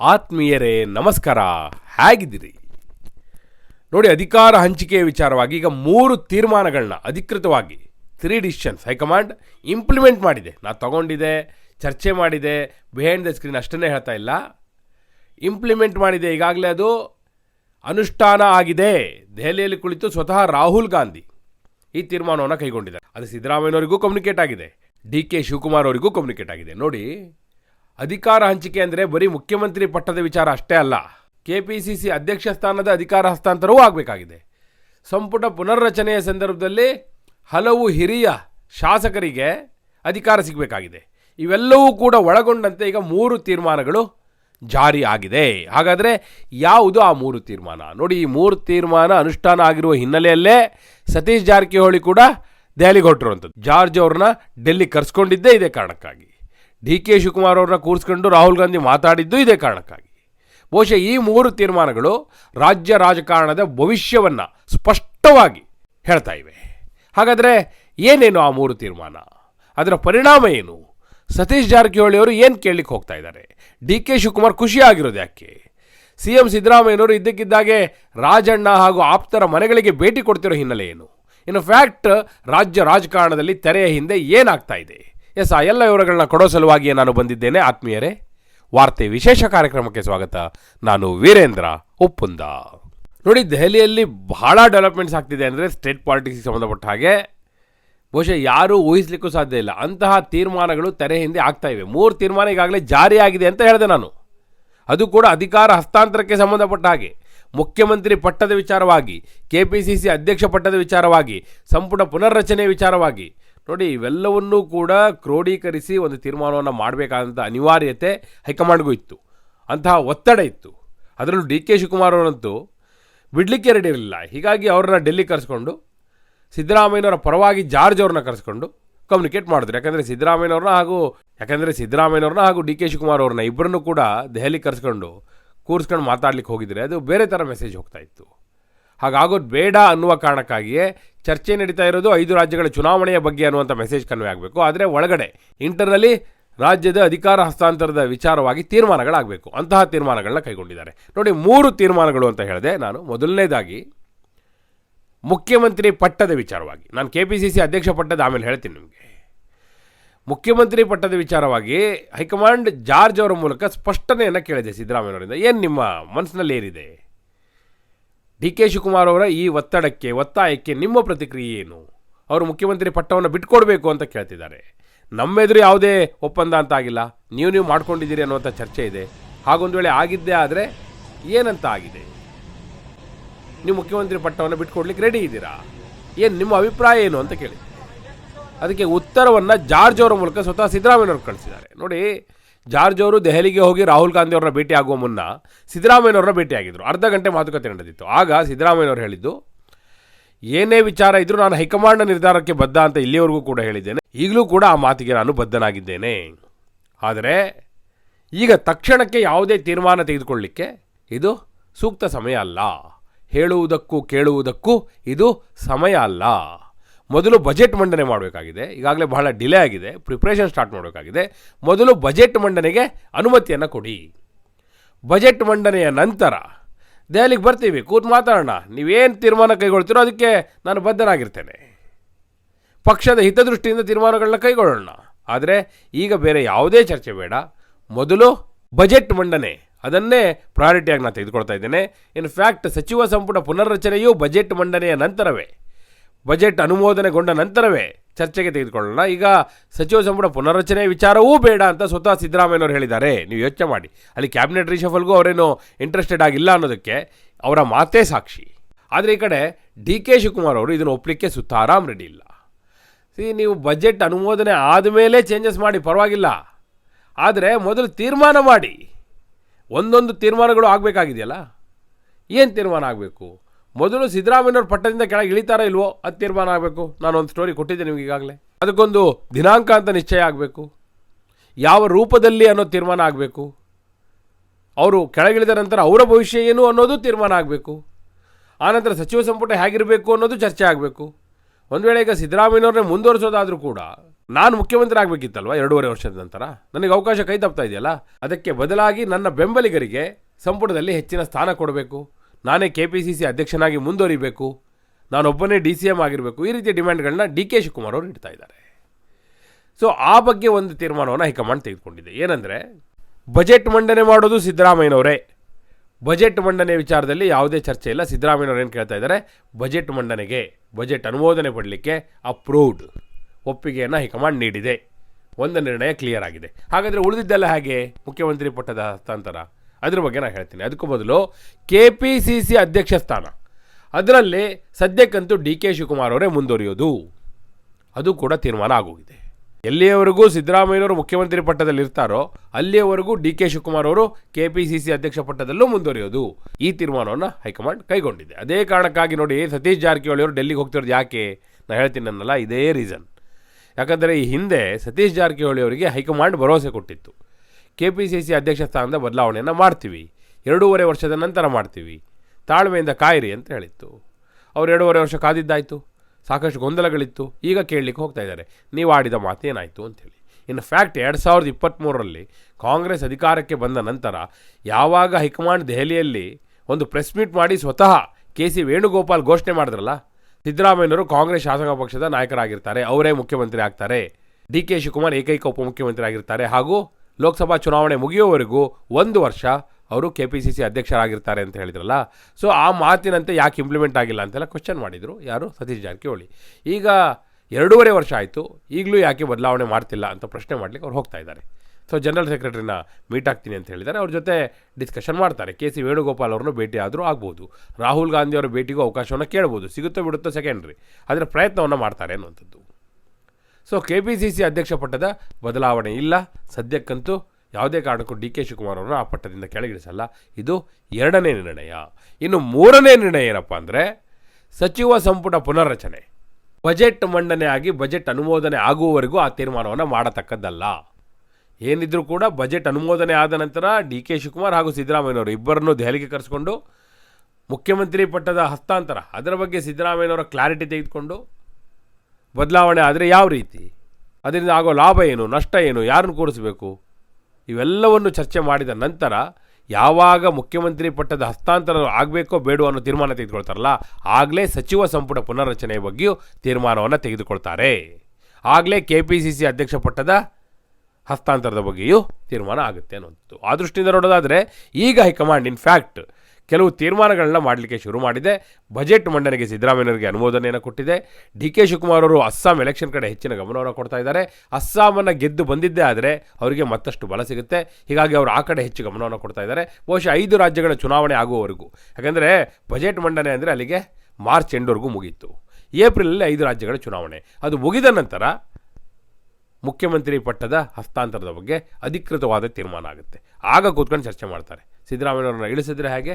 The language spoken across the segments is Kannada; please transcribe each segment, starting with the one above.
ಆತ್ಮೀಯರೇ, ನಮಸ್ಕಾರ. ಹೇಗಿದ್ದೀರಿ? ನೋಡಿ, ಅಧಿಕಾರ ಹಂಚಿಕೆಯ ವಿಚಾರವಾಗಿ ಈಗ ಮೂರು ತೀರ್ಮಾನಗಳನ್ನ ಅಧಿಕೃತವಾಗಿ ತ್ರೀ ಡಿಸಿಷನ್ಸ್ ಹೈಕಮಾಂಡ್ ಇಂಪ್ಲಿಮೆಂಟ್ ಮಾಡಿದೆ. ನಾ ತಗೊಂಡಿದೆ, ಚರ್ಚೆ ಮಾಡಿದೆ ಬಿಹೈಂಡ್ ದ ಸ್ಕ್ರೀನ್ ಅಷ್ಟನ್ನೇ ಹೇಳ್ತಾ ಇಲ್ಲ. ಇಂಪ್ಲಿಮೆಂಟ್ ಮಾಡಿದೆ, ಈಗಾಗಲೇ ಅದು ಅನುಷ್ಠಾನ ಆಗಿದೆ. ದೆಹಲಿಯಲ್ಲಿ ಕುಳಿತು ಸ್ವತಃ ರಾಹುಲ್ ಗಾಂಧಿ ಈ ತೀರ್ಮಾನವನ್ನು ಕೈಗೊಂಡಿದ್ದಾರೆ. ಅದು ಸಿದ್ದರಾಮಯ್ಯನವರಿಗೂ ಕಮ್ಯುನಿಕೇಟ್ ಆಗಿದೆ. ಡಿ ಕೆ ಶಿವಕುಮಾರ್ ಅವರಿಗೂ ಕಮ್ಯುನಿಕೇಟ್ ಆಗಿದೆ. ನೋಡಿ ಅಧಿಕಾರ ಹಂಚಿಕೆ ಅಂದರೆ ಬರೀ ಮುಖ್ಯಮಂತ್ರಿ ಪಟ್ಟದ ವಿಚಾರ ಅಷ್ಟೇ ಅಲ್ಲ. ಕೆ ಪಿ ಸಿ ಸಿ ಅಧ್ಯಕ್ಷ ಸ್ಥಾನದ ಅಧಿಕಾರ ಹಸ್ತಾಂತರವೂ ಆಗಬೇಕಾಗಿದೆ. ಸಂಪುಟ ಪುನರ್ರಚನೆಯ ಸಂದರ್ಭದಲ್ಲಿ ಹಲವು ಹಿರಿಯ ಶಾಸಕರಿಗೆ ಅಧಿಕಾರ ಸಿಗಬೇಕಾಗಿದೆ. ಇವೆಲ್ಲವೂ ಕೂಡ ಒಳಗೊಂಡಂತೆ ಈಗ ಮೂರು ತೀರ್ಮಾನಗಳು ಜಾರಿ ಆಗಿದೆ. ಹಾಗಾದರೆ ಯಾವುದು ಆ ಮೂರು ತೀರ್ಮಾನ? ನೋಡಿ, ಈ ಮೂರು ತೀರ್ಮಾನ ಅನುಷ್ಠಾನ ಆಗಿರುವ ಹಿನ್ನೆಲೆಯಲ್ಲೇ ಸತೀಶ್ ಜಾರಕಿಹೊಳಿ ಕೂಡ ದೆಹಲಿಗೆ ಹೊರಟಿರುವಂಥದ್ದು ಜಾರ್ಜ್ ಅವ್ರನ್ನ ಡೆಲ್ಲಿ ಕರೆಸ್ಕೊಂಡಿದ್ದೇ ಇದೇ ಕಾರಣಕ್ಕಾಗಿ. ಡಿ ಕೆ ಶಿವಕುಮಾರ್ ಅವ್ರನ್ನ ಕೂರಿಸ್ಕೊಂಡು ರಾಹುಲ್ ಗಾಂಧಿ ಮಾತಾಡಿದ್ದು ಇದೇ ಕಾರಣಕ್ಕಾಗಿ. ಬಹುಶಃ ಈ ಮೂರು ತೀರ್ಮಾನಗಳು ರಾಜ್ಯ ರಾಜಕಾರಣದ ಭವಿಷ್ಯವನ್ನು ಸ್ಪಷ್ಟವಾಗಿ ಹೇಳ್ತಾ ಇವೆ. ಹಾಗಾದರೆ ಏನೇನು ಆ ಮೂರು ತೀರ್ಮಾನ? ಅದರ ಪರಿಣಾಮ ಏನು? ಸತೀಶ್ ಜಾರಕಿಹೊಳಿ ಅವರು ಏನು ಕೇಳಲಿಕ್ಕೆ ಹೋಗ್ತಾ ಇದ್ದಾರೆ? ಡಿ ಕೆ ಶಿವಕುಮಾರ್ ಖುಷಿಯಾಗಿರೋದು ಯಾಕೆ? ಸಿ ಎಂ ಸಿದ್ದರಾಮಯ್ಯನವರು ಇದ್ದಕ್ಕಿದ್ದಾಗೆ ರಾಜಣ್ಣ ಹಾಗೂ ಆಪ್ತರ ಮನೆಗಳಿಗೆ ಭೇಟಿ ಕೊಡ್ತಿರೋ ಹಿನ್ನೆಲೆ ಏನು? ಇನ್ನು ಫ್ಯಾಕ್ಟ್ ರಾಜ್ಯ ರಾಜಕಾರಣದಲ್ಲಿ ತೆರೆಯ ಹಿಂದೆ ಏನಾಗ್ತಾ ಇದೆ? ಎಸ್, ಆ ಎಲ್ಲ ವಿವರಗಳನ್ನ ಕೊಡೋ ಸಲುವಾಗಿಯೇ ನಾನು ಬಂದಿದ್ದೇನೆ. ಆತ್ಮೀಯರೇ, ವಾರ್ತೆ ವಿಶೇಷ ಕಾರ್ಯಕ್ರಮಕ್ಕೆ ಸ್ವಾಗತ. ನಾನು ವೀರೇಂದ್ರ ಉಪ್ಪುಂದ. ನೋಡಿ, ದೆಹಲಿಯಲ್ಲಿ ಬಹಳ ಡೆವಲಪ್ಮೆಂಟ್ಸ್ ಆಗ್ತಿದೆ ಅಂದರೆ ಸ್ಟೇಟ್ ಪಾಲಿಟಿಕ್ಸ್ಗೆ ಸಂಬಂಧಪಟ್ಟ ಹಾಗೆ. ಬಹುಶಃ ಯಾರೂ ಊಹಿಸ್ಲಿಕ್ಕೂ ಸಾಧ್ಯ ಇಲ್ಲ. ಅಂತಹ ತೀರ್ಮಾನಗಳು ತೆರೆ ಹಿಂದೆ ಆಗ್ತಾ ಇವೆ. ಮೂರು ತೀರ್ಮಾನ ಈಗಾಗಲೇ ಜಾರಿಯಾಗಿದೆ ಅಂತ ಹೇಳಿದೆ ನಾನು. ಅದು ಕೂಡ ಅಧಿಕಾರ ಹಸ್ತಾಂತರಕ್ಕೆ ಸಂಬಂಧಪಟ್ಟ ಹಾಗೆ. ಮುಖ್ಯಮಂತ್ರಿ ಪಟ್ಟದ ವಿಚಾರವಾಗಿ ಕೆ ಪಿ ಸಿ ಸಿ ಅಧ್ಯಕ್ಷ ಪಟ್ಟದ ವಿಚಾರವಾಗಿ, ಸಂಪುಟ ಪುನರ್ರಚನೆ ವಿಚಾರವಾಗಿ ನೋಡಿ, ಇವೆಲ್ಲವನ್ನೂ ಕೂಡ ಕ್ರೋಢೀಕರಿಸಿ ಒಂದು ತೀರ್ಮಾನವನ್ನು ಮಾಡಬೇಕಾದಂಥ ಅನಿವಾರ್ಯತೆ ಹೈಕಮಾಂಡ್ಗೂ ಇತ್ತು. ಅಂತಹ ಒತ್ತಡ ಇತ್ತು. ಅದರಲ್ಲೂ ಡಿ ಕೆ ಶಿವಕುಮಾರ್ ಅವರಂತೂ ಬಿಡಲಿಕ್ಕೆ ರೆಡಿ ಇರಲಿಲ್ಲ. ಹೀಗಾಗಿ ಅವ್ರನ್ನ ಡೆಲ್ಲಿ ಕರೆಸ್ಕೊಂಡು, ಸಿದ್ದರಾಮಯ್ಯನವರ ಪರವಾಗಿ ಜಾರ್ಜ್ ಅವ್ರನ್ನ ಕರೆಸ್ಕೊಂಡು ಕಮ್ಯುನಿಕೇಟ್ ಮಾಡಿದ್ರು. ಯಾಕಂದರೆ ಸಿದ್ದರಾಮಯ್ಯನವ್ರನ್ನ ಹಾಗೂ, ಯಾಕಂದರೆ ಸಿದ್ದರಾಮಯ್ಯನವ್ರನ್ನ ಹಾಗೂ ಡಿ ಕೆ ಶಿವಕುಮಾರ್ ಅವ್ರನ್ನ ಇಬ್ಬರನ್ನು ಕೂಡ ದೆಹಲಿ ಕರೆಸ್ಕೊಂಡು ಕೂರಿಸ್ಕೊಂಡು ಮಾತಾಡ್ಲಿಕ್ಕೆ ಹೋಗಿದ್ರೆ ಅದು ಬೇರೆ ಥರ ಮೆಸೇಜ್ ಹೋಗ್ತಾ ಇತ್ತು. ಹಾಗಾಗೋದು ಬೇಡ ಅನ್ನುವ ಕಾರಣಕ್ಕಾಗಿಯೇ ಚರ್ಚೆ ನಡೀತಾ ಇರೋದು ಐದು ರಾಜ್ಯಗಳ ಚುನಾವಣೆಯ ಬಗ್ಗೆ ಅನ್ನುವಂಥ ಮೆಸೇಜ್ ಕನ್ವೆ ಆಗಬೇಕು. ಆದರೆ ಒಳಗಡೆ, ಇಂಟರ್ನಲ್ಲಿ ರಾಜ್ಯದ ಅಧಿಕಾರ ಹಸ್ತಾಂತರದ ವಿಚಾರವಾಗಿ ತೀರ್ಮಾನಗಳಾಗಬೇಕು. ಅಂತಹ ತೀರ್ಮಾನಗಳನ್ನ ಕೈಗೊಂಡಿದ್ದಾರೆ. ನೋಡಿ, ಮೂರು ತೀರ್ಮಾನಗಳು ಅಂತ ಹೇಳಿದೆ. ನಾನು ಮೊದಲನೇದಾಗಿ ಮುಖ್ಯಮಂತ್ರಿ ಪಟ್ಟದ ವಿಚಾರವಾಗಿ. ನಾನು ಕೆ ಪಿ ಸಿ ಸಿ ಅಧ್ಯಕ್ಷ ಪಟ್ಟದ ಆಮೇಲೆ ಹೇಳ್ತೀನಿ ನಿಮಗೆ. ಮುಖ್ಯಮಂತ್ರಿ ಪಟ್ಟದ ವಿಚಾರವಾಗಿ ಹೈಕಮಾಂಡ್ ಜಾರ್ಜ್ ಅವರ ಮೂಲಕ ಸ್ಪಷ್ಟನೆಯನ್ನು ಕೇಳಿದೆ ಸಿದ್ದರಾಮಯ್ಯವರಿಂದ ಏನು ನಿಮ್ಮ ಮನಸ್ಸಿನಲ್ಲಿ ಏನಿದೆ? ಡಿ ಕೆ ಶಿವಕುಮಾರ್ ಅವರ ಈ ಒತ್ತಡಕ್ಕೆ, ಒತ್ತಾಯಕ್ಕೆ ನಿಮ್ಮ ಪ್ರತಿಕ್ರಿಯೆ ಏನು? ಅವರು ಮುಖ್ಯಮಂತ್ರಿ ಪಟ್ಟವನ್ನು ಬಿಟ್ಕೊಡ್ಬೇಕು ಅಂತ ಕೇಳ್ತಿದ್ದಾರೆ. ನಮ್ಮೆದುರು ಯಾವುದೇ ಒಪ್ಪಂದ ಅಂತ ಆಗಿಲ್ಲ. ನೀವು ನೀವು ಮಾಡ್ಕೊಂಡಿದ್ದೀರಿ ಅನ್ನುವಂಥ ಚರ್ಚೆ ಇದೆ. ಹಾಗೊಂದು ವೇಳೆ ಆಗಿದ್ದೇ ಆದರೆ ಏನಂತ ಆಗಿದೆ? ನೀವು ಮುಖ್ಯಮಂತ್ರಿ ಪಟ್ಟವನ್ನು ಬಿಟ್ಕೊಡ್ಲಿಕ್ಕೆ ರೆಡಿ ಇದ್ದೀರಾ? ಏನು ನಿಮ್ಮ ಅಭಿಪ್ರಾಯ ಏನು ಅಂತ ಕೇಳಿ. ಅದಕ್ಕೆ ಉತ್ತರವನ್ನು ಜಾರ್ಜ್ ಅವರ ಮೂಲಕ ಸ್ವತಃ ಸಿದ್ದರಾಮಯ್ಯವ್ರು ಕಳಿಸಿದ್ದಾರೆ. ನೋಡಿ ಜಾರ್ಜ್ ಅವರು ದೆಹಲಿಗೆ ಹೋಗಿ ರಾಹುಲ್ ಗಾಂಧಿ ಅವರನ್ನ ಭೇಟಿ ಆಗುವ ಮುನ್ನ ಸಿದ್ದರಾಮಯ್ಯನವ್ರನ್ನ ಭೇಟಿಯಾಗಿದ್ದರು ಅರ್ಧ ಗಂಟೆ ಮಾತುಕತೆ ನಡೆದಿತ್ತು. ಆಗ ಸಿದ್ದರಾಮಯ್ಯನವರು ಹೇಳಿದ್ದು, ಏನೇ ವಿಚಾರ ಇದ್ದರೂ ನಾನು ಹೈಕಮಾಂಡ್ನ ನಿರ್ಧಾರಕ್ಕೆ ಬದ್ಧ ಅಂತ ಇಲ್ಲಿಯವರೆಗೂ ಕೂಡ ಹೇಳಿದ್ದೇನೆ. ಈಗಲೂ ಕೂಡ ಆ ಮಾತಿಗೆ ನಾನು ಬದ್ಧನಾಗಿದ್ದೇನೆ. ಆದರೆ ಈಗ ತಕ್ಷಣಕ್ಕೆ ಯಾವುದೇ ತೀರ್ಮಾನ ತೆಗೆದುಕೊಳ್ಳಿಕ್ಕೆ ಇದು ಸೂಕ್ತ ಸಮಯ ಅಲ್ಲ. ಹೇಳುವುದಕ್ಕೂ ಕೇಳುವುದಕ್ಕೂ ಇದು ಸಮಯ ಅಲ್ಲ. ಮೊದಲು ಬಜೆಟ್ ಮಂಡನೆ ಮಾಡಬೇಕಾಗಿದೆ. ಈಗಾಗಲೇ ಬಹಳ ಡಿಲೇ ಆಗಿದೆ. ಪ್ರಿಪ್ರೇಷನ್ ಸ್ಟಾರ್ಟ್ ಮಾಡಬೇಕಾಗಿದೆ. ಮೊದಲು ಬಜೆಟ್ ಮಂಡನೆಗೆ ಅನುಮತಿಯನ್ನು ಕೊಡಿ. ಬಜೆಟ್ ಮಂಡನೆಯ ನಂತರ ದೆಹಲಿಗೆ ಬರ್ತೀವಿ. ಕೂತು ಮಾತಾಡೋಣ. ನೀವೇನು ತೀರ್ಮಾನ ಕೈಗೊಳ್ತೀರೋ ಅದಕ್ಕೆ ನಾನು ಬದ್ಧನಾಗಿರ್ತೇನೆ. ಪಕ್ಷದ ಹಿತದೃಷ್ಟಿಯಿಂದ ತೀರ್ಮಾನಗಳನ್ನ ಕೈಗೊಳ್ಳೋಣ. ಆದರೆ ಈಗ ಬೇರೆ ಯಾವುದೇ ಚರ್ಚೆ ಬೇಡ. ಮೊದಲು ಬಜೆಟ್ ಮಂಡನೆ. ಅದನ್ನೇ ಪ್ರಯಾರಿಟಿಯಾಗಿ ನಾನು ತೆಗೆದುಕೊಳ್ತಾ ಇದ್ದೇನೆ. ಇನ್ಫ್ಯಾಕ್ಟ್ ಸಚಿವ ಸಂಪುಟ ಪುನರ್ರಚನೆಯೂ ಬಜೆಟ್ ಮಂಡನೆಯ ನಂತರವೇ. ಬಜೆಟ್ ಅನುಮೋದನೆಗೊಂಡ ನಂತರವೇ ಚರ್ಚೆಗೆ ತೆಗೆದುಕೊಳ್ಳೋಣ. ಈಗ ಸಚಿವ ಸಂಪುಟ ಪುನರ್ರಚನೆ ವಿಚಾರವೂ ಬೇಡ ಅಂತ ಸ್ವತಃ ಸಿದ್ದರಾಮಯ್ಯನವರು ಹೇಳಿದ್ದಾರೆ. ನೀವು ಯೋಚನೆ ಮಾಡಿ. ಅಲ್ಲಿ ಕ್ಯಾಬಿನೆಟ್ ರಿಷಫಲ್ಗೂ ಅವರೇನು ಇಂಟ್ರೆಸ್ಟೆಡ್ ಆಗಿಲ್ಲ ಅನ್ನೋದಕ್ಕೆ ಅವರ ಮಾತೇ ಸಾಕ್ಷಿ. ಆದರೆ ಈ ಕಡೆ ಡಿ ಕೆ ಶಿವಕುಮಾರ್ ಅವರು ಇದನ್ನು ಒಪ್ಪಲಿಕ್ಕೆ ಸುತ್ತಾರಾಮ್ ರೆಡಿ ಇಲ್ಲ. ಸಿ, ನೀವು ಬಜೆಟ್ ಅನುಮೋದನೆ ಆದಮೇಲೆ ಚೇಂಜಸ್ ಮಾಡಿ, ಪರವಾಗಿಲ್ಲ. ಆದರೆ ಮೊದಲು ತೀರ್ಮಾನ ಮಾಡಿ. ಒಂದೊಂದು ತೀರ್ಮಾನಗಳು ಆಗಬೇಕಾಗಿದೆಯಲ್ಲ? ಏನು ತೀರ್ಮಾನ ಆಗಬೇಕು? ಮೊದಲು ಸಿದ್ದರಾಮಯ್ಯವ್ರ ಪಟ್ಟದಿಂದ ಕೆಳಗೆ ಇಳಿತಾರ ಇಲ್ವೋ ಅದು ತೀರ್ಮಾನ ಆಗಬೇಕು. ನಾನು ಒಂದು ಸ್ಟೋರಿ ಕೊಟ್ಟಿದ್ದೆ ನಿಮ್ಗೆ ಈಗಾಗಲೇ. ಅದಕ್ಕೊಂದು ದಿನಾಂಕ ಅಂತ ನಿಶ್ಚಯ ಆಗಬೇಕು. ಯಾವ ರೂಪದಲ್ಲಿ ಅನ್ನೋ ತೀರ್ಮಾನ ಆಗಬೇಕು. ಅವರು ಕೆಳಗಿಳಿದ ನಂತರ ಅವರ ಭವಿಷ್ಯ ಏನು ಅನ್ನೋದು ತೀರ್ಮಾನ ಆಗಬೇಕು. ಆನಂತರ ಸಚಿವ ಸಂಪುಟ ಹೇಗಿರಬೇಕು ಅನ್ನೋದು ಚರ್ಚೆ ಆಗಬೇಕು. ಒಂದು ವೇಳೆ ಈಗ ಸಿದ್ದರಾಮಯ್ಯವ್ರನ್ನೇ ಮುಂದುವರಿಸೋದಾದರೂ ಕೂಡ ನಾನು ಮುಖ್ಯಮಂತ್ರಿ ಆಗಬೇಕಿತ್ತಲ್ವ ಎರಡೂವರೆ ವರ್ಷದ ನಂತರ? ನನಗೆ ಅವಕಾಶ ಕೈ ತಪ್ತಾ ಇದೆಯಲ್ಲ? ಅದಕ್ಕೆ ಬದಲಾಗಿ ನನ್ನ ಬೆಂಬಲಿಗರಿಗೆ ಸಂಪುಟದಲ್ಲಿ ಹೆಚ್ಚಿನ ಸ್ಥಾನ ಕೊಡಬೇಕು. ನಾನೇ ಕೆ ಪಿ ಸಿ ಸಿ ಅಧ್ಯಕ್ಷನಾಗಿ ಮುಂದುವರಿಬೇಕು. ನಾನೊಬ್ಬನೇ ಡಿ ಸಿ ಎಂ ಆಗಿರಬೇಕು. ಈ ರೀತಿಯ ಡಿಮ್ಯಾಂಡ್ಗಳನ್ನ ಡಿ ಕೆ ಶಿವಕುಮಾರ್ ಅವರು ಇಡ್ತಾ ಇದ್ದಾರೆ. ಸೊ, ಆ ಬಗ್ಗೆ ಒಂದು ತೀರ್ಮಾನವನ್ನು ಹೈಕಮಾಂಡ್ ತೆಗೆದುಕೊಂಡಿದೆ. ಏನಂದರೆ, ಬಜೆಟ್ ಮಂಡನೆ ಮಾಡೋದು ಸಿದ್ದರಾಮಯ್ಯನವರೇ. ಬಜೆಟ್ ಮಂಡನೆ ವಿಚಾರದಲ್ಲಿ ಯಾವುದೇ ಚರ್ಚೆ ಇಲ್ಲ. ಸಿದ್ದರಾಮಯ್ಯನವ್ರು ಏನು ಕೇಳ್ತಾ ಇದ್ದಾರೆ? ಬಜೆಟ್ ಮಂಡನೆಗೆ, ಬಜೆಟ್ ಅನುಮೋದನೆ ಪಡಲಿಕ್ಕೆ ಅಪ್ರೂವ್ಡ್ ಒಪ್ಪಿಗೆಯನ್ನು ಹೈಕಮಾಂಡ್ ನೀಡಿದೆ. ಒಂದು ನಿರ್ಣಯ ಕ್ಲಿಯರ್ ಆಗಿದೆ. ಹಾಗಾದರೆ ಉಳಿದಿದ್ದೆಲ್ಲ ಹಾಗೆ? ಮುಖ್ಯಮಂತ್ರಿ ಪಟ್ಟದ ಹಸ್ತಾಂತರ. ಅದ್ರ ಬಗ್ಗೆ ನಾನು ಹೇಳ್ತೀನಿ. ಅದಕ್ಕೂ ಮೊದಲು ಕೆ ಪಿ ಸಿ ಸಿ ಅಧ್ಯಕ್ಷ ಸ್ಥಾನ. ಅದರಲ್ಲಿ ಸದ್ಯಕ್ಕಂತೂ ಡಿ ಕೆ ಶಿವಕುಮಾರ್ ಅವರೇ ಮುಂದುವರಿಯೋದು. ಅದು ಕೂಡ ತೀರ್ಮಾನ ಆಗೋಗಿದೆ. ಎಲ್ಲಿಯವರೆಗೂ ಸಿದ್ದರಾಮಯ್ಯನವರು ಮುಖ್ಯಮಂತ್ರಿ ಪಟ್ಟದಲ್ಲಿ ಇರ್ತಾರೋ ಅಲ್ಲಿಯವರೆಗೂ ಡಿ ಕೆ ಶಿವಕುಮಾರ್ ಅವರು ಕೆ ಪಿ ಸಿ ಸಿ ಅಧ್ಯಕ್ಷ ಪಟ್ಟದಲ್ಲೂ ಮುಂದುವರಿಯೋದು. ಈ ತೀರ್ಮಾನವನ್ನು ಹೈಕಮಾಂಡ್ ಕೈಗೊಂಡಿದೆ. ಅದೇ ಕಾರಣಕ್ಕಾಗಿ ನೋಡಿ ಸತೀಶ್ ಜಾರಕಿಹೊಳಿ ಅವರು ಡೆಲ್ಲಿಗೆ ಹೋಗ್ತಿರೋದು ಯಾಕೆ? ನಾನು ಹೇಳ್ತೀನಲ್ಲ ಇದೇ ರೀಸನ್. ಯಾಕಂದರೆ ಈ ಹಿಂದೆ ಸತೀಶ್ ಜಾರಕಿಹೊಳಿ ಅವರಿಗೆ ಹೈಕಮಾಂಡ್ ಭರವಸೆ ಕೊಟ್ಟಿತ್ತು. ಕೆ ಪಿ ಸಿ ಸಿ ಅಧ್ಯಕ್ಷ ಸ್ಥಾನದ ಬದಲಾವಣೆಯನ್ನು ಮಾಡ್ತೀವಿ. ಎರಡೂವರೆ ವರ್ಷದ ನಂತರ ಮಾಡ್ತೀವಿ. ತಾಳ್ಮೆಯಿಂದ ಕಾಯಿರಿ ಅಂತ ಹೇಳಿತ್ತು. ಅವ್ರು ಎರಡೂವರೆ ವರ್ಷ ಕಾದಿದ್ದಾಯಿತು. ಸಾಕಷ್ಟು ಗೊಂದಲಗಳಿತ್ತು. ಈಗ ಕೇಳಲಿಕ್ಕೆ ಹೋಗ್ತಾ ಇದ್ದಾರೆ. ನೀವು ಆಡಿದ ಮಾತೇನಾಯಿತು ಅಂಥೇಳಿ ಇನ್ನು ಫ್ಯಾಕ್ಟ್ ಎರಡು ಸಾವಿರದ ಇಪ್ಪತ್ತ್ಮೂರರಲ್ಲಿ ಕಾಂಗ್ರೆಸ್ ಅಧಿಕಾರಕ್ಕೆ ಬಂದ ನಂತರ ಯಾವಾಗ ಹೈಕಮಾಂಡ್ ದೆಹಲಿಯಲ್ಲಿ ಒಂದು ಪ್ರೆಸ್ ಮೀಟ್ ಮಾಡಿ ಸ್ವತಃ ಕೆ ಸಿ ವೇಣುಗೋಪಾಲ್ ಘೋಷಣೆ ಮಾಡಿದ್ರಲ್ಲ? ಸಿದ್ದರಾಮಯ್ಯನವರು ಕಾಂಗ್ರೆಸ್ ಶಾಸಕ ಪಕ್ಷದ ನಾಯಕರಾಗಿರ್ತಾರೆ. ಅವರೇ ಮುಖ್ಯಮಂತ್ರಿ ಆಗ್ತಾರೆ. ಡಿ ಕೆ ಶಿವಕುಮಾರ್ ಏಕೈಕ ಉಪಮುಖ್ಯಮಂತ್ರಿ ಆಗಿರ್ತಾರೆ ಹಾಗೂ ಲೋಕಸಭಾ ಚುನಾವಣೆ ಮುಗಿಯುವವರೆಗೂ ಒಂದು ವರ್ಷ ಅವರು ಕೆ ಪಿ ಸಿ ಸಿ ಅಧ್ಯಕ್ಷರಾಗಿರ್ತಾರೆ ಅಂತ ಹೇಳಿದ್ರಲ್ಲ. ಸೊ ಆ ಮಾತಿನಂತೆ ಯಾಕೆ ಇಂಪ್ಲಿಮೆಂಟ್ ಆಗಿಲ್ಲ ಅಂತೆಲ್ಲ ಕ್ವಶನ್ ಮಾಡಿದರು. ಯಾರು? ಸತೀಶ್ ಜಾರಕಿಹೊಳಿ. ಈಗ ಎರಡೂವರೆ ವರ್ಷ ಆಯಿತು. ಈಗಲೂ ಯಾಕೆ ಬದಲಾವಣೆ ಮಾಡ್ತಿಲ್ಲ ಅಂತ ಪ್ರಶ್ನೆ ಮಾಡಲಿಕ್ಕೆ ಅವ್ರು ಹೋಗ್ತಾ ಇದ್ದಾರೆ. ಸೊ ಜನರಲ್ ಸೆಕ್ರೆಟರಿನ ಮೀಟ್ ಆಗ್ತೀನಿ ಅಂತ ಹೇಳಿದ್ದಾರೆ. ಅವ್ರ ಜೊತೆ ಡಿಸ್ಕಷನ್ ಮಾಡ್ತಾರೆ. ಕೆ ಸಿ ವೇಣುಗೋಪಾಲ್ ಅವ್ರನ್ನೂ ಭೇಟಿ ಆದರೂ ಆಗ್ಬೋದು. ರಾಹುಲ್ ಗಾಂಧಿ ಅವರ ಭೇಟಿಗೂ ಅವಕಾಶವನ್ನು ಕೇಳ್ಬೋದು. ಸಿಗುತ್ತೋ ಬಿಡುತ್ತೋ ಸೆಕೆಂಡ್ರಿ ಅದರ ಪ್ರಯತ್ನವನ್ನು ಮಾಡ್ತಾರೆ ಅನ್ನುವಂಥದ್ದು. So K P C C ಅಧ್ಯಕ್ಷ ಪಟ್ಟದ ಬದಲಾವಣೆ ಇಲ್ಲ. ಸದ್ಯಕ್ಕಂತೂ ಯಾವುದೇ ಕಾರಣಕ್ಕೂ ಡಿ ಕೆ ಶಿವಕುಮಾರ್ ಅವರನ್ನು ಆ ಪಟ್ಟದಿಂದ ಕೆಳಗಿಳಿಸಲ್ಲ. ಇದು ಎರಡನೇ ನಿರ್ಣಯ. ಇನ್ನು ಮೂರನೇ ನಿರ್ಣಯ ಏನಪ್ಪ ಅಂದರೆ, ಸಚಿವ ಸಂಪುಟ ಪುನರ್ರಚನೆ. ಬಜೆಟ್ ಮಂಡನೆ ಆಗಿ ಬಜೆಟ್ ಅನುಮೋದನೆ ಆಗುವವರೆಗೂ ಆ ತೀರ್ಮಾನವನ್ನು ಮಾಡತಕ್ಕದ್ದಲ್ಲ. ಏನಿದ್ರೂ ಕೂಡ ಬಜೆಟ್ ಅನುಮೋದನೆ ಆದ ನಂತರ ಡಿ ಕೆ ಶಿವಕುಮಾರ್ ಹಾಗೂ ಸಿದ್ದರಾಮಯ್ಯನವರು ಇಬ್ಬರನ್ನು ದೆಹಲಿಗೆ ಕರೆಸ್ಕೊಂಡು ಮುಖ್ಯಮಂತ್ರಿ ಪಟ್ಟದ ಹಸ್ತಾಂತರ, ಅದರ ಬಗ್ಗೆ ಸಿದ್ದರಾಮಯ್ಯನವರ ಕ್ಲಾರಿಟಿ ತೆಗೆದುಕೊಂಡು ಬದಲಾವಣೆ ಆದರೆ ಯಾವ ರೀತಿ? ಅದರಿಂದ ಆಗೋ ಲಾಭ ಏನು, ನಷ್ಟ ಏನು, ಯಾರನ್ನು ಕೂರಿಸಬೇಕು? ಇವೆಲ್ಲವನ್ನು ಚರ್ಚೆ ಮಾಡಿದ ನಂತರ ಯಾವಾಗ ಮುಖ್ಯಮಂತ್ರಿ ಪಟ್ಟದ ಹಸ್ತಾಂತರ ಆಗಬೇಕೋ ಬೇಡೋ ಅನ್ನೋ ತೀರ್ಮಾನ ತೆಗೆದುಕೊಳ್ತಾರಲ್ಲ, ಆಗಲೇ ಸಚಿವ ಸಂಪುಟ ಪುನರ್ರಚನೆ ಬಗ್ಗೆಯೂ ತೀರ್ಮಾನವನ್ನು ತೆಗೆದುಕೊಳ್ತಾರೆ. ಆಗಲೇ ಕೆ ಪಿ ಸಿ ಸಿ ಅಧ್ಯಕ್ಷ ಪಟ್ಟದ ಹಸ್ತಾಂತರದ ಬಗ್ಗೆಯೂ ತೀರ್ಮಾನ ಆಗುತ್ತೆ ಅನ್ನೋದು ಆ ದೃಷ್ಟಿಯಿಂದ ನೋಡೋದಾದರೆ, ಈಗ ಹೈಕಮಾಂಡ್ ಇನ್ ಫ್ಯಾಕ್ಟ್ ಕೆಲವು ತೀರ್ಮಾನಗಳನ್ನ ಮಾಡಲಿಕ್ಕೆ ಶುರು ಮಾಡಿದೆ. ಬಜೆಟ್ ಮಂಡನೆಗೆ ಸಿದ್ದರಾಮಯ್ಯನವರಿಗೆ ಅನುಮೋದನೆಯನ್ನು ಕೊಟ್ಟಿದೆ. ಡಿ ಕೆ ಶಿವಕುಮಾರ್ ಅವರು ಅಸ್ಸಾಂ ಎಲೆಕ್ಷನ್ ಕಡೆ ಹೆಚ್ಚಿನ ಗಮನವನ್ನು ಕೊಡ್ತಾ ಇದ್ದಾರೆ. ಅಸ್ಸಾಮನ್ನು ಗೆದ್ದು ಬಂದಿದ್ದೇ ಆದರೆ ಅವರಿಗೆ ಮತ್ತಷ್ಟು ಬಲ ಸಿಗುತ್ತೆ. ಹೀಗಾಗಿ ಅವರು ಆ ಕಡೆ ಹೆಚ್ಚು ಗಮನವನ್ನು ಕೊಡ್ತಾ ಇದ್ದಾರೆ. ಬಹುಶಃ ಐದು ರಾಜ್ಯಗಳ ಚುನಾವಣೆ ಆಗುವವರೆಗೂ. ಯಾಕಂದರೆ ಬಜೆಟ್ ಮಂಡನೆ ಅಂದರೆ ಅಲ್ಲಿಗೆ ಮಾರ್ಚ್ ಎಂಡ್ವರೆಗೂ ಮುಗೀತು. ಏಪ್ರಿಲಲ್ಲಿ ಐದು ರಾಜ್ಯಗಳ ಚುನಾವಣೆ. ಅದು ಮುಗಿದ ನಂತರ ಮುಖ್ಯಮಂತ್ರಿ ಪಟ್ಟದ ಹಸ್ತಾಂತರದ ಬಗ್ಗೆ ಅಧಿಕೃತವಾದ ತೀರ್ಮಾನ ಆಗುತ್ತೆ. ಆಗ ಕೂತ್ಕೊಂಡು ಚರ್ಚೆ ಮಾಡ್ತಾರೆ. ಸಿದ್ದರಾಮಯ್ಯವ್ರನ್ನ ಇಳಿಸಿದ್ರೆ ಹೇಗೆ?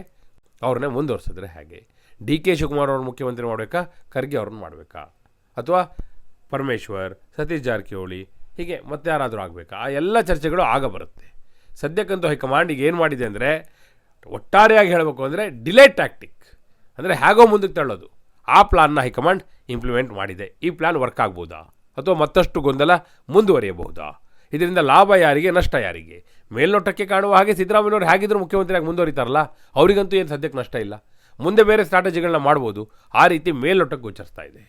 ಅವ್ರನ್ನೇ ಮುಂದುವರ್ಸಿದ್ರೆ ಹೇಗೆ? ಡಿ ಕೆ ಶಿವಕುಮಾರ್ ಅವ್ರನ್ನ ಮುಖ್ಯಮಂತ್ರಿ ಮಾಡಬೇಕಾ? ಖರ್ಗೆ ಅವ್ರನ್ನ ಮಾಡಬೇಕಾ? ಅಥವಾ ಪರಮೇಶ್ವರ್, ಸತೀಶ್ ಜಾರಕಿಹೊಳಿ, ಹೀಗೆ ಮತ್ತೆ ಯಾರಾದರೂ ಆಗಬೇಕಾ? ಆ ಎಲ್ಲ ಚರ್ಚೆಗಳು ಆಗ ಬರುತ್ತೆ. ಸದ್ಯಕ್ಕಂತೂ ಹೈಕಮಾಂಡ್ ಈಗ ಏನು ಮಾಡಿದೆ ಅಂದರೆ, ಒಟ್ಟಾರೆಯಾಗಿ ಹೇಳಬೇಕು ಅಂದರೆ ಡಿಲೇ ಟ್ಯಾಕ್ಟಿಕ್ ಅಂದರೆ ಹೇಗೋ ಮುಂದಕ್ಕೆ ತಳ್ಳೋದು. ಆ ಪ್ಲಾನ್ನ ಹೈಕಮಾಂಡ್ ಇಂಪ್ಲಿಮೆಂಟ್ ಮಾಡಿದೆ. ಈ ಪ್ಲಾನ್ ವರ್ಕ್ ಆಗ್ಬೋದಾ? ಅಥವಾ ಮತ್ತಷ್ಟು ಗೊಂದಲ ಮುಂದುವರಿಯಬಹುದಾ? ಇದರಿಂದ ಲಾಭ ಯಾರಿಗೆ, ನಷ್ಟ ಯಾರಿಗೆ? ಮೇಲ್ನೋಟಕ್ಕೆ ಕಾಣುವ ಹಾಗೆ ಸಿದ್ದರಾಮಯ್ಯವರು ಹೇಗಿದ್ದರೂ ಮುಖ್ಯಮಂತ್ರಿಯಾಗಿ ಮುಂದುವರಿತಾರಲ್ಲ, ಅವರಿಗಂತೂ ಏನು ಸದ್ಯಕ್ಕೆ ನಷ್ಟ ಇಲ್ಲ. ಮುಂದೆ ಬೇರೆ ಸ್ಟ್ರಾಟಜಿಗಳನ್ನ ಮಾಡ್ಬೋದು, ಆ ರೀತಿ ಮೇಲ್ನೋಟಕ್ಕೆ ಗೋಚರಿಸ್ತಾ ಇದೆ.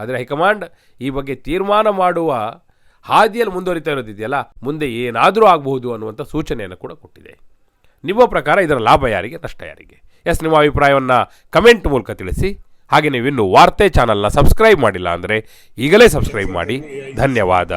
ಆದರೆ ಹೈಕಮಾಂಡ್ ಈ ಬಗ್ಗೆ ತೀರ್ಮಾನ ಮಾಡುವ ಹಾದಿಯಲ್ಲಿ ಮುಂದುವರಿತಾ ಇರೋದಿದೆಯಲ್ಲ ಮುಂದೆ ಏನಾದರೂ ಆಗಬಹುದು ಅನ್ನುವಂಥ ಸೂಚನೆಯನ್ನು ಕೂಡ ಕೊಟ್ಟಿದೆ. ನಿಮ್ಮ ಪ್ರಕಾರ ಇದರ ಲಾಭ ಯಾರಿಗೆ, ನಷ್ಟ ಯಾರಿಗೆ? ಎಸ್, ನಿಮ್ಮ ಅಭಿಪ್ರಾಯವನ್ನು ಕಮೆಂಟ್ ಮೂಲಕ ತಿಳಿಸಿ. ಹಾಗೆ ನೀವು ಇನ್ನೂ ವಾರ್ತೆ ಚಾನಲ್ನ ಸಬ್ಸ್ಕ್ರೈಬ್ ಮಾಡಿಲ್ಲ ಅಂದರೆ ಈಗಲೇ ಸಬ್ಸ್ಕ್ರೈಬ್ ಮಾಡಿ. ಧನ್ಯವಾದ.